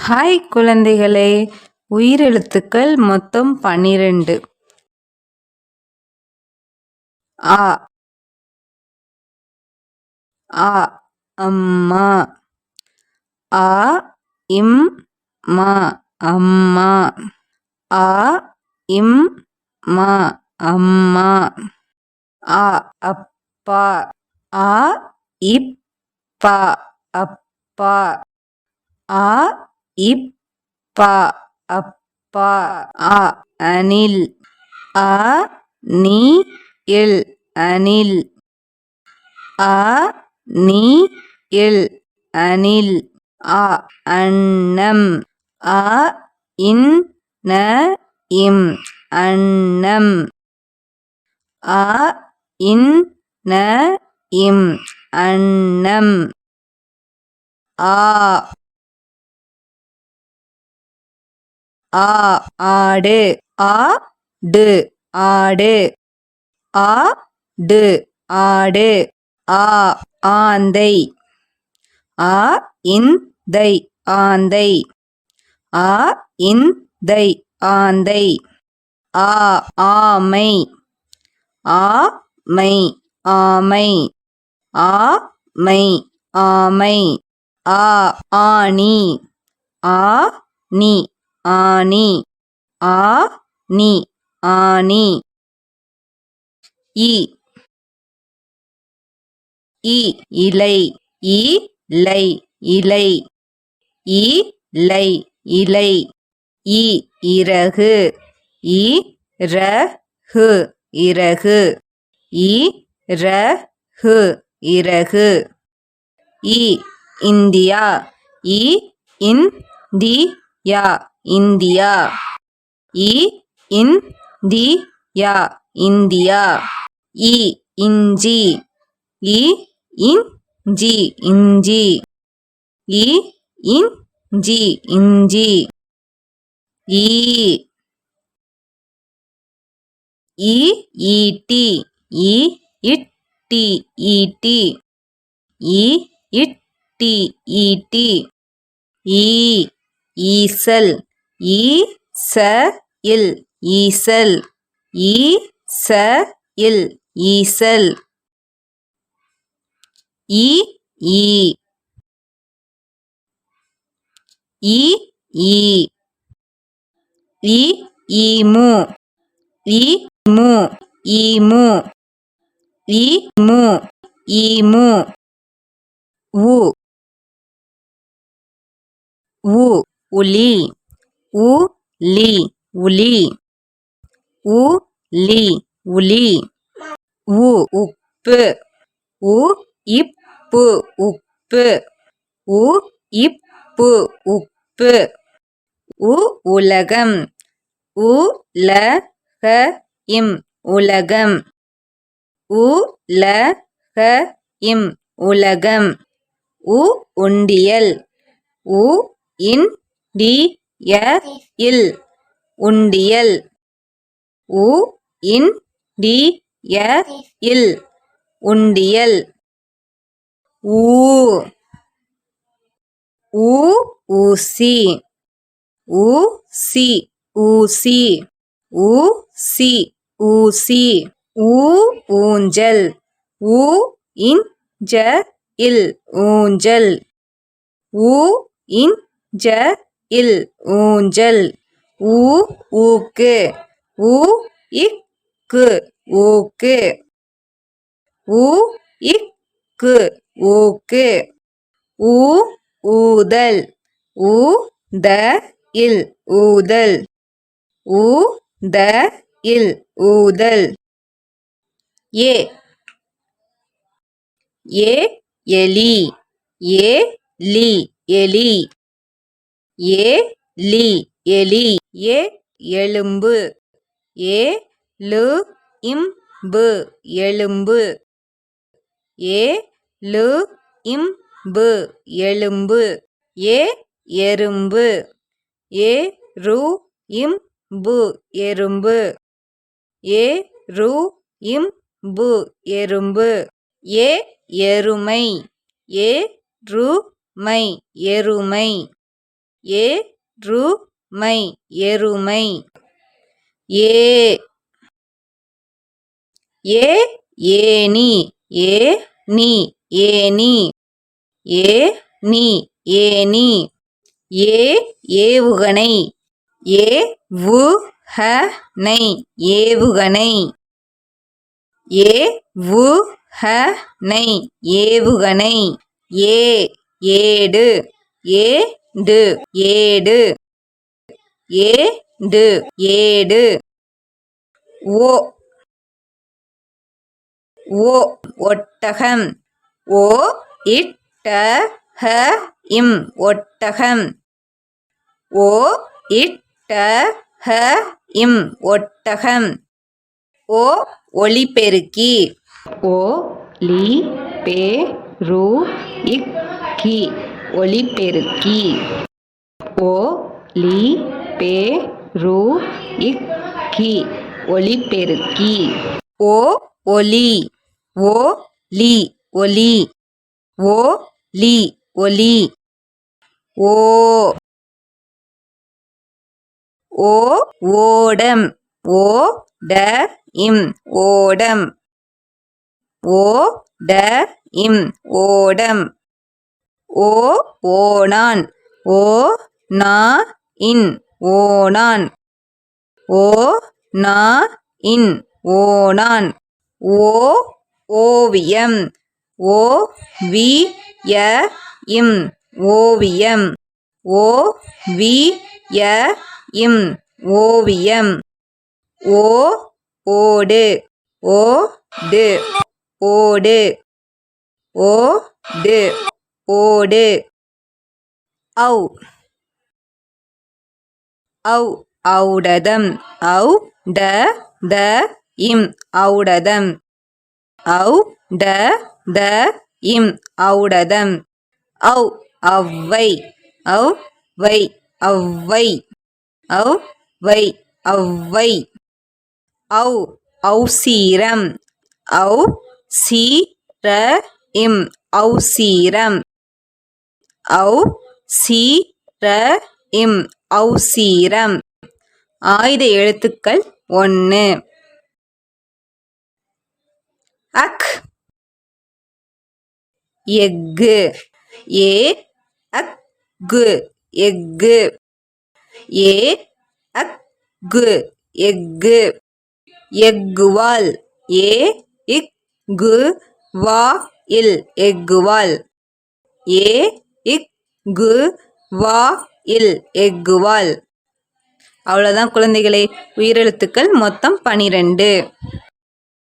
Hi குழந்தைகளே உயிரெழுத்துக்கள் மொத்தம் பன்னிரண்டு ஆ. ஆ அம்மா. ஆ இம் மா அம்மா. ஆ இம் மா அம்மா. ஆ அப்பா. ஆ இப்பா அப்பா. ஆ இப்பா அப்பா அ அனில் அ நீ இல் அனில் அ நீ இல் அனில் அ அன்னம் அ இன் ந இம் அன்னம் அ இன் ந இம் அன்னம் ஆ. ஆ ஆடு. ஆ டு. ஆடு. ஆ டு. ஆடு. ஆ ஆந்தை. ஆ இந்தை. ஆந்தை. ஆ இந்தை. ஆந்தை. ஆ ஆமை. ஆ மை. ஆமை. ஆ மை. ஆமை. ஆ ஆணி. ஆ நீ. ஆனி. ஆ நீ ஆனி. இ. இ இலை. இ லை. இலை. இ லை. இலை. இ இறகு இ ர ஹு. இறகு இ ர ஹு. இறகு இ இந்தியா. இ இன் தி யா இந்தியா. இ இன் தி யா இந்தியா. இ இஞ்சி. இ இன் ஜி இஞ்சி. இ இன் ஜி இஞ்சி. ஈ இ ஈட்டி இ இட்டி ஈட்டி இ இட்டி ஈட்டி ஈ ஈசல். ஈ ச இல் ஈசல் ஈ ச இல் ஈசல். ஈ ஈ. ஈ ஈ. ஈ ஈமு. ஈ மு. ஈமு. ஈ மு. ஈமு. உ. உ உளி உ லி உலி. உ லி உலி. உ உப்பு. உ இப்பு உப்பு. உ இப்பு உப்பு. உ உலகம். உ ல ஹ இம் உலகம். உ ல ஹ இம் உலகம். உ உண்டியல். உ இன் டி ய இல். உண்டியல். உ இன் டி ய இல். உண்டியல். ஊ. ஊ ஊசி. ஊ சி. ஊசி. ஊ சி. ஊசி. ஊ ஊஞ்சல். ஊ இன் ஜ இல். ஊஞ்சல். ஊ இன் ஜ இல் ஊஞ்சல். ஊ ஊக்கு. ஊ இக்கு. ஊக்கு. ஊ இக்கு. ஊக்கு. ஊ ஊதல். ஊ த இல் ஊதல். ஊ த இல் ஊதல். ஏ ஏ எலி. ஏ லி எலி. ஏ லி எலி ஏ எலும்பு ஏ லு இம்பு எலும்பு ஏ லு இம்பு எலும்பு ஏ எறும்பு ஏ ரு இம்பு எறும்பு ஏ ரு இம்பு எறும்பு ஏ எருமை ஏ ரு மை எருமை. ஏ ரு மை எருமை ஏ ஏ ஏனி ஏ நீ ஏனி ஏ நீ ஏனி ஏ ஏவுகணை. ஏ வு ஹ நை ஏவுகணை. ஏ வு ஹ நை ஏவுகணை. ஏ ஏடு. ஏ ஏடு ஏ டு ஏடு ஓ ஓ ஒட்டகம் ஓ இட்ட ஹ இம் ஒட்டகம் ஓ இட்ட ஹ இம் ஒட்டகம் ஓ ஒளிபெருக்கி ஓ லி பே ரூ இக் கி ஒலிபெருக்கி. ஓ லி பே ரு இக்கி ஒலிபெருக்கி. ஓ ஒலி. ஓ லி. ஒலி. ஓ லி. ஒலி. ஓ. ஓ ஓடம். ஓ ட இம். ஓடம். ஓ ட இம். ஓடம். ஓ ஓணான் ஓ நா இன். ஓணான் ஓ நா இன். ஓணான் ஓ ஓவியம். ஓ வி ய இம். ஓவியம். ஓ வி ய இம். ஓவியம். ஓ ஓடு. ஓ டு ஓடு. ஓ டு ஓடு. ஔ. ஔ. ஔடதம். ஔ. ட. த. இம். ஔடதம். ஔ. ட. த. இம். ஔடதம். ஔ. அவ்வை ஔ. வை. அவ்வை ஔ. வை. அவ்வை ஔ. ஔசீரம். ஔ. சி. ர. இம். ஔசீரம். ஔ சீ ர இம் ஔசீரம் ஆயுத எழுத்துக்கள் ஒன்று அக். எஃகு. ஏ. அக்கு எஃகு. ஏ. அக்கு எஃகு. எஃகுவால். ஏ. இக் கு வா இல் எஃகுவால். ஏ. இக் கு வா இல் எக்குவால் அவ்வளோதான் குழந்தைகளே. உயிரெழுத்துக்கள் மொத்தம் பனிரெண்டு.